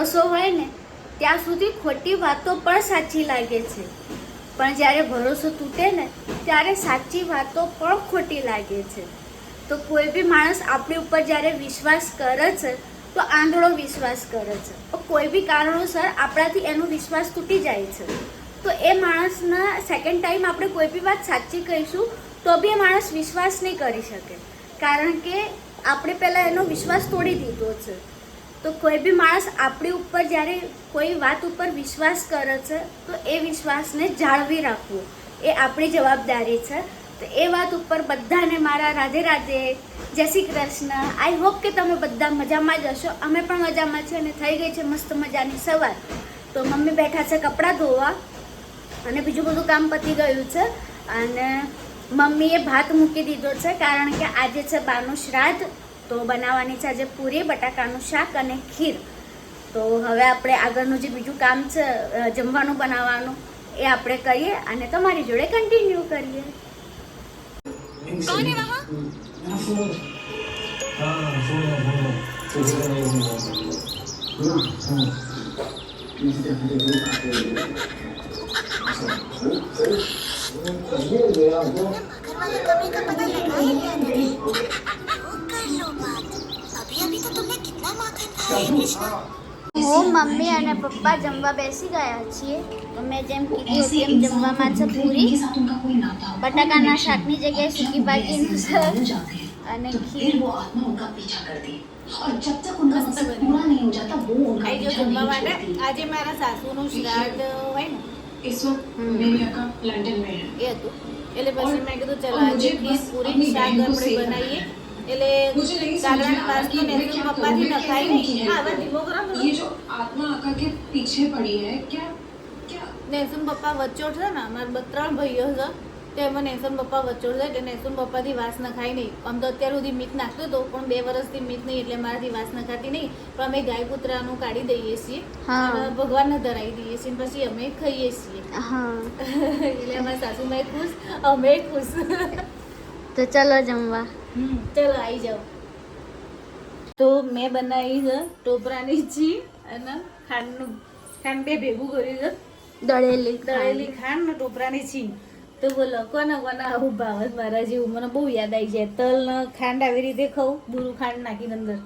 ભરોસો હોય ને, ત્યાં સુધી ખોટી વાતો પણ સાચી લાગે છે. પણ જ્યારે ભરોસો તૂટે ને, ત્યારે સાચી વાતો પણ ખોટી લાગે છે. તો કોઈ બી માણસ આપણી ઉપર જ્યારે વિશ્વાસ કરે છે, તો આંધળો વિશ્વાસ કરે છે. તો કોઈ બી કારણોસર આપણાથી એનો વિશ્વાસ તૂટી જાય છે. તો એ માણસના સેકન્ડ ટાઈમ આપણે કોઈ બી વાત સાચી કહીશું, તો બી એ માણસ વિશ્વાસ નહીં કરી શકે. કારણ કે આપણે પહેલાં એનો વિશ્વાસ તોડી દીધો છે. તો કોઈ બી માણસ આપણી ઉપર જ્યારે કોઈ વાત ઉપર વિશ્વાસ કરે છે, તો એ વિશ્વાસને જાળવી રાખવું. એ આપણી જવાબદારી છે. તો એ વાત ઉપર બધાને મારા રાધે રાધે, જય શ્રી કૃષ્ણ. આઈ હોપ કે તમે બધા મજામાં જ હશો. અમે પણ મજામાં છીએ અને થઈ ગઈ છે મસ્ત મજાની સવાર. તો મમ્મી બેઠા છે કપડાં ધોવા અને બીજું બધું કામ પતી ગયું છે. અને મમ્મીએ ભાત મૂકી દીધો છે કારણ કે આજે છે બાનું શ્રાદ્ધ તો બનાવવાની છે આજે પૂરી બટાકાનું શાક અને ખીર. તો હવે આપણે આગળનું જે બીજું કામ છે જમવાનું બનાવવાનું એ આપણે કરીએ અને તમારી જોડે કન્ટિન્યુ કરીએ. કોણ હા હું મમ્મી અને પપ્પા જમવા બેસી ગયા છીએ. અમે જેમ કીધું તેમ જમવામાં છે પૂરી. બટાકાના શાકની જગ્યાએ સૂકી ભાજીનું અને ખીર. આજે મારા સાસુનું શ્રાદ્ધ હોય ને. એ હતું. એટલે પછી મેં કીધું ચલો આજે ખીર પૂરી શાક આપણે બનાવીએ એટલે नहीं समझ में કાગડાના आ रहा कि વાસણને मैं क्या નખાય करूं, मैं નખાય कैसे નહીં उनकी હા help હવે ધીમો કરો करूं? ને. ये जो आत्मा अक्का के पीछे पड़ी है क्या क्या નેસુન પપ્પા વચ્ચોડ છે ને મારા બ- ત્રણ ભાઈઓ છે તો એમાં નેસુન પપ્પા વચ્ચોડ છે એટલે નેસુન પપ્પાથી વાસ નખાય નહીં આમ તો અત્યાર સુધી મીઠ નાખતો હતો પણ બે વર્ષથી મીઠ નહીં એટલે મારાથી વાસ નખાતી નહીં પણ અમે ગાય કૂતરાનું કાઢી દઈએ છીએ હા. અને ભગવાનને ધરાવી દઈએ છીએ અને પછી અમે ખાઈએ છીએ હા એટલે અમારા સાસુમાય ખુશ અમે ખુશ તો ચલો જમવા હમ, ચલો આવી જાઓ. તો મેં બનાવી છે ટોપરાની છી અને ખાંડનું ખાંડ બે ભેગું કર્યું છે. દળેલી દળેલી ખાંડ ને ટોપરાની છી તો બોલો કોને કોને આવું ભાવ મારા જેવું. મને બહુ યાદ આવી જાય. તલ ને ખાંડ આવી રીતે ખાઉં બુરું ખાંડ નાખીને અંદર.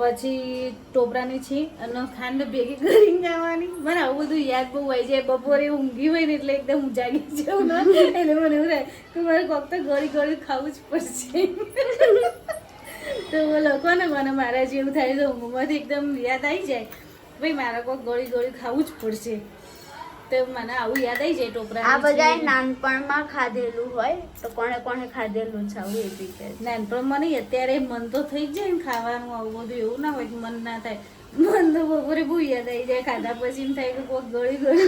પછી ટોપરાની છી અને ખાંડ ભેગી કરીને જવાની મને આવું બધું યાદ બહુ હોય છે. બપોરે ઊંઘી હોય ને એટલે એકદમ હું જાગી જાઉં એટલે મને એવું થાય કે મારે કોક તો ગળી ગળી ખાવું જ પડશે. તો બોલો ને મને મારા જેવું થાય તો ઊંઘમાંથી એકદમ યાદ આવી જાય. ભાઈ, મારે કોક ગળી ગળી ખાવું જ પડશે. તો મને આવું યાદ આવી જાય ટોપરા આ બધાએ નાનપણમાં ખાધેલું હોય તો કોણે કોણે ખાધેલું છે આવું એ બી કહે નાનપણ મને અત્યારે મન તો થઈ જ જાય ને ખાવાનું આવું બધું એવું ના હોય કે મન ના થાય. મન તો બપોરે બહુ યાદ આવી જાય ખાધા પછી એમ થાય કે કોક ગળી ગળી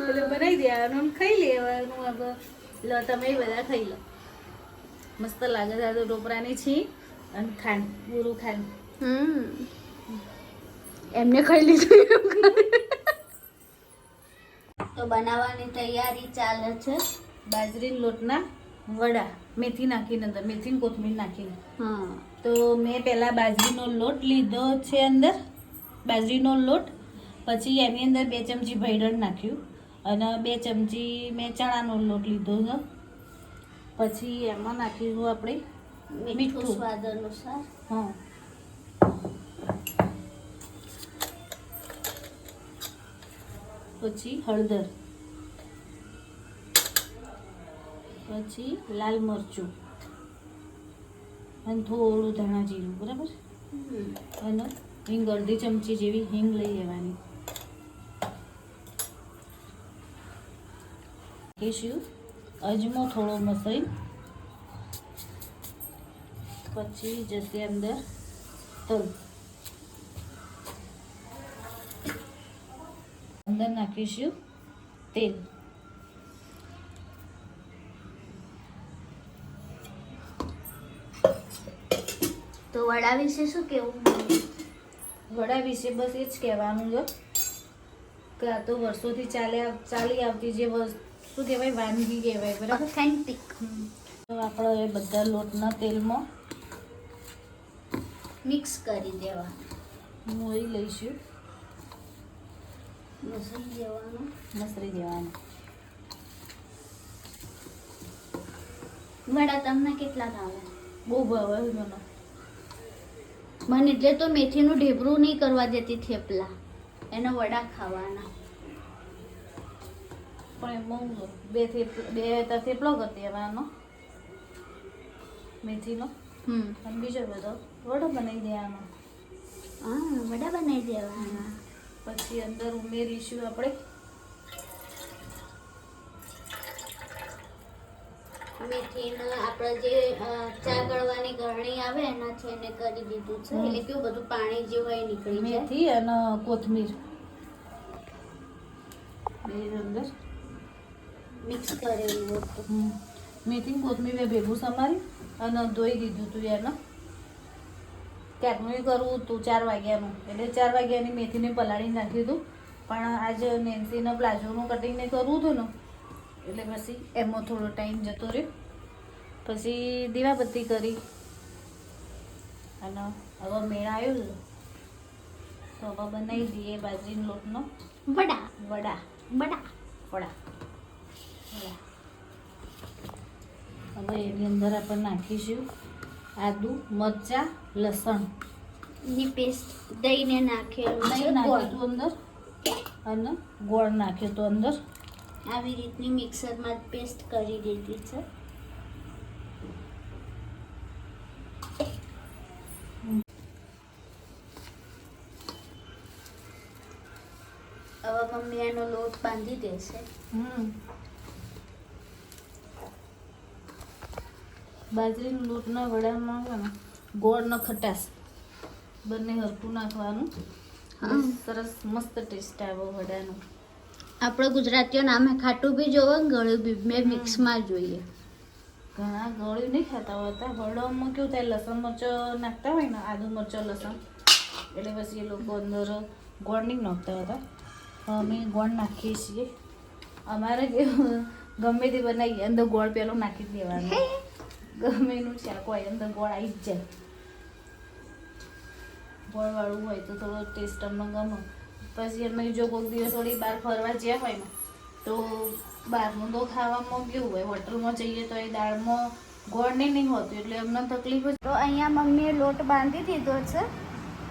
એટલે બનાવી દેવાનું ખાઈ લેવાનું આ લો તમે બધા ખાઈ લો. મસ્ત લાગે છે તો ટોપરાની છી અને ખાંડ પૂરું ખાંડ. હમ. એમને ખાઈ લીધું તો બનાવવાની તૈયારી ચાલે છે. બાજરી લોટના વડા મેથી નાખીને અંદર મેથી કોથમીર નાખીને. હા. તો મેં પહેલાં બાજરીનો લોટ લીધો છે અંદર બાજરીનો લોટ. પછી એની અંદર બે ચમચી ભૈડણ નાખ્યું. અને બે ચમચી મેં ચણાનો લોટ લીધો છે. પછી એમાં નાખીશું આપણે? મીઠું. સ્વાદ અનુસાર. હા. પછી હળદર. પછી લાલ મરચું. અને થોડું ધાણા જીરું બરાબર? અને હિંગ અડધી ચમચી જેવી હિંગ લઈ લેવાની. નાખીશું અજમો થોડો મસાઈ. પછી જશે અંદર તલ. અંદર નાખીશું તેલ. તો વડા વિશે શું કેવું? વડા વિશે બસ એ જ કહેવાનું છે. કે આ તો વર્ષોથી ચાલે ચાલી આવતી જે વસ્તુ શું કહેવાય? વાનગી કહેવાય બરાબર? ઓથેન્ટિક તો આપણે એ બધા લોટના તેલમાં મિક્સ કરી દેવા મોરી લઈશું. મસરી દેવાનું. વડા તમને કેટલા ભાવે? બહુ ભાવે મને. મને એટલે તો મેથીનું ઢેબરું નહીં કરવા દેતી થેપલા. એના વડા ખાવાના. પણ એમાં હું બે થેપ બે થેપલો કરતી દેવાનો મેથીનો. હમ. બીજો બધો. વડો બનાવી દેવાનો. હા વડા બનાવી દેવાના. પછી અંદર ઉમેરીશું આપણે. મેથીના આપણે જે ચા ગળવાની ગરણી આવે એના છે એને કરી દીધું છે. એટલે કેવું બધું પાણી જે હોય નીકળી જાય. મેથી અને કોથમીર. બે અંદર. મિક્સ કરેલું હતું. મેથી કોથમીર મેં ભેગું સમારી અને ધોઈ દીધું હતું એને. ક્યારનું કરવું હતું ચાર વાગ્યાનું. એટલે ચાર વાગ્યાની મેથીને પલાળી નાખી હતું. પણ આજે નેન્સીના પ્લાઝોનું કટિંગને કરવું હતું ને એટલે પછી એમાં થોડો ટાઈમ જતો રહ્યો. પછી દીવાબત્તી કરી. અને હવે મેળ આવ્યો તો હવે બનાવી દઈએ બાજરીનો લોટનો. વડા. વડા. વડા. વડા. વડા. હવે એની અંદર આપણે નાખીશું. આદુ મરચાં લસણ. ની પેસ્ટ દઈને નાખેલું નહીં નાખ્યું અંદર અને ગોળ નાખ્યો તો અંદર. આવી રીતની મિક્સરમાં પેસ્ટ કરી દીધી છે. હવે મમ્મી એનો લોટ બાંધી દેશે. બાજરીના લોટના વડામાં છે ને ગોળનો ખટાશ. બંને હરકું નાખવાનું. સરસ મસ્ત ટેસ્ટ આવ્યો વડાનો. આપણે ગુજરાતીઓ નામે ખાટું બી જોવે ગળ્યું બી મેં મિક્સમાં જોઈએ. ઘણા ગળ્યું નહીં ખાતા હોતા. વડામાં કેવું થાય લસણ મરચો નાખતા હોય ને આદુ મરચો લસણ. એટલે પછી એ લોકો અંદર ગોળ નહીં નાખતા હોતા. અમે ગોળ નાખીએ છીએ. અમારે કેવું ગમે તે બનાવીએ અંદર ગોળ પહેલો નાખી દેવાનો. ગમે એનું શાક હોય અંદર ગોળ આવી જ જાય. ગોળવાળું હોય તો થોડો ટેસ્ટ અમને ગમે. પછી અમે જો કોઈક દિવસ થોડી બહાર ફરવા જ્યાં હોય ને તો બહારનું તો ખાવામાં કેવું હોય? હોટલમાં જઈએ તો એ દાળમાં ગોળ નહીં નહીં હોતું. એટલે અમને તકલીફ તો અહીંયા મમ્મીએ લોટ બાંધી દીધો છે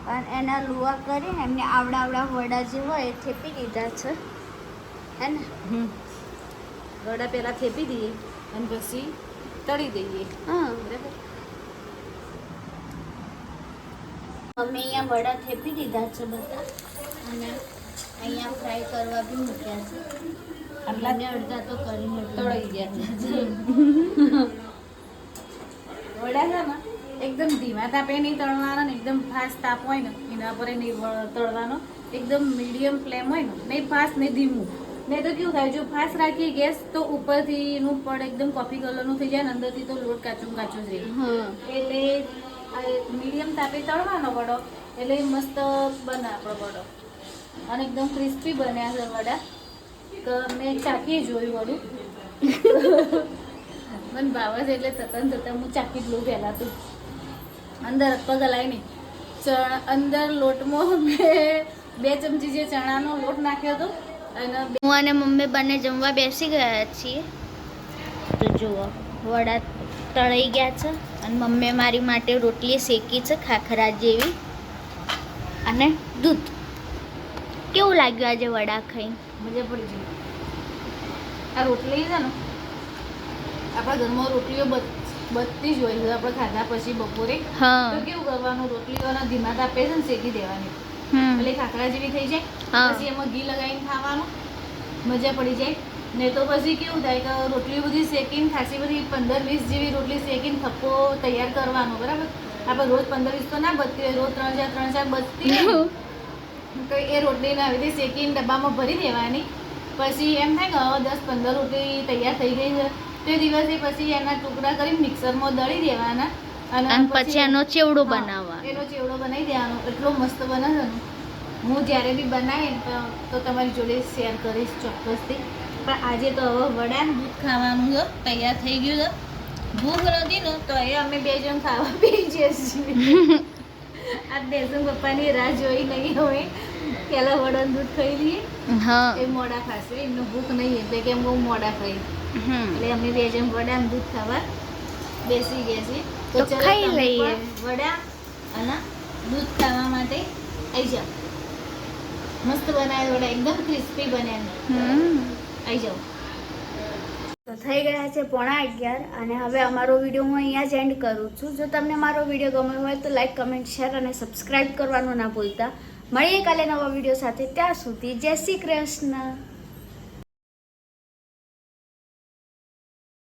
અને એના લુવા કરીને એમને આવડા આવડા વડા જે હોય એ થેપી દીધા છે. હે ને? હમ. વડા પહેલાં થેપી દઈએ અને પછી તળી દઈએ. હા. બરાબર? મમ્મી અહીંયા વડા થેપી દીધા છે બધા. અને અહીંયા ફ્રાય કરવા બી મૂક્યા છે. આટલા અડધા તો કરીને તળી ગયા છે. વડા છે. ને એકદમ ધીમા તાપે નહીં તળવાના ને એકદમ ફાસ્ટ તાપ હોય ને એના પર નહીં તળવાનો. એકદમ મીડિયમ ફ્લેમ હોય ને નહીં ફાસ્ટ નહીં ધીમું. નહીં તો કેવું થાય જો ફાસ્ટ રાખીએ ગેસ તો ઉપરથી નું પડ એકદમ કોફી કલરનું થઈ જાય ને અંદરથી તો લોટ કાચો કાચો જ રહે. એટલે મીડિયમ તાપે તળવાનો વડો એટલે મસ્ત બને આપણો વડો. અને એકદમ ક્રિસ્પી બન્યા છે વડા. તો મેં ચાખી જોયું વડું. મને ભાવે છે એટલે તતન તતન હું ચાખી જ લઉં પહેલાં તો. અંદર પગ હલાય નહીં ચણ અંદર લોટમાં મેં બે ચમચી જે ચણાનો લોટ નાખ્યો હતો હું અને મમ્મી બંને જમવા બેસી ગયા છીએ. તો જુઓ વડા તળાઈ ગયા છે અને મમ્મીએ મારી માટે રોટલી શેકી છે ખાખરા જેવી અને દૂધ. કેવું લાગ્યું આજે વડા ખાઈ? મજા પડી ગઈ. આ રોટલી છે ને આપણા ઘરમાં રોટલીઓ બધી જ હોય છે. આપણે ખાધા પછી બપોરે હા. કેવું કરવાનું? રોટલીઓના ધીમા તાપે છે ને શેકી દેવાની. એટલે ખાખરા જેવી થઈ જાય પછી એમાં ઘી લગાવીને ખાવાનું મજા પડી જાય. ને તો પછી કેવું થાય કે રોટલી બધી શેકીને ખાસી બધી પંદર વીસ જેવી રોટલી શેકીને થપ્પો તૈયાર કરવાનો બરાબર? આપણે રોજ પંદર વીસ તો ના બચતી રોજ ત્રણ ચાર ત્રણ ચાર બચતી તો એ રોટલીને આવી રીતે શેકીને ડબ્બામાં ભરી દેવાની. પછી એમ થાય કે હવે દસ પંદર રોટલી તૈયાર થઈ ગઈ છે. તે દિવસે પછી એના ટુકડા કરી મિક્સરમાં દળી દેવાના. અને પછી એનો ચેવડો બનાવવા એનો ચેવડો બનાવી દેવાનો. એટલો મસ્ત બને છે હું જ્યારે બી બનાવીએ તો- તમારી જોડે શેર કરીશ ચોક્કસથી. પણ આજે તો હવે વડા ને દૂધ ખાવાનું છે તૈયાર થઈ ગયું છે. ભૂખ નથી ને તો એ અમે બે જણ ખાવા પી જઈએ છીએ. આ દેસંગ પપ્પાની રાહ જોઈ નહીં હવે પેલા વડાનું દૂધ ખાઈ લઈએ. હા. એ મોડા ખાશે. એમને ભૂખ નહીં એટલે કે બહુ મોડા ખાઈ. એટલે અમે બે જણ વડાનું દૂધ ખાવા બેસી ગયા છીએ. તો ખાઈ લઈએ. વડા અને દૂધ ખાવા માટે આવી જાઓ. મસ્ત બનાવ્યો વડા એકદમ ક્રિસ્પી બને હમ. આવી જાઓ. તો થઈ ગયા છે પોણા અગિયાર અને હવે અમારો વીડિયો હું અહીંયા જ એન્ડ કરું છું. જો તમને મારો વીડિયો ગમ્યો હોય તો લાઈક કમેન્ટ શેર અને સબસ્ક્રાઈબ કરવાનું ના ભૂલતા. મળીએ કાલે નવા વીડિયો સાથે. ત્યાં સુધી જય શ્રી કૃષ્ણ.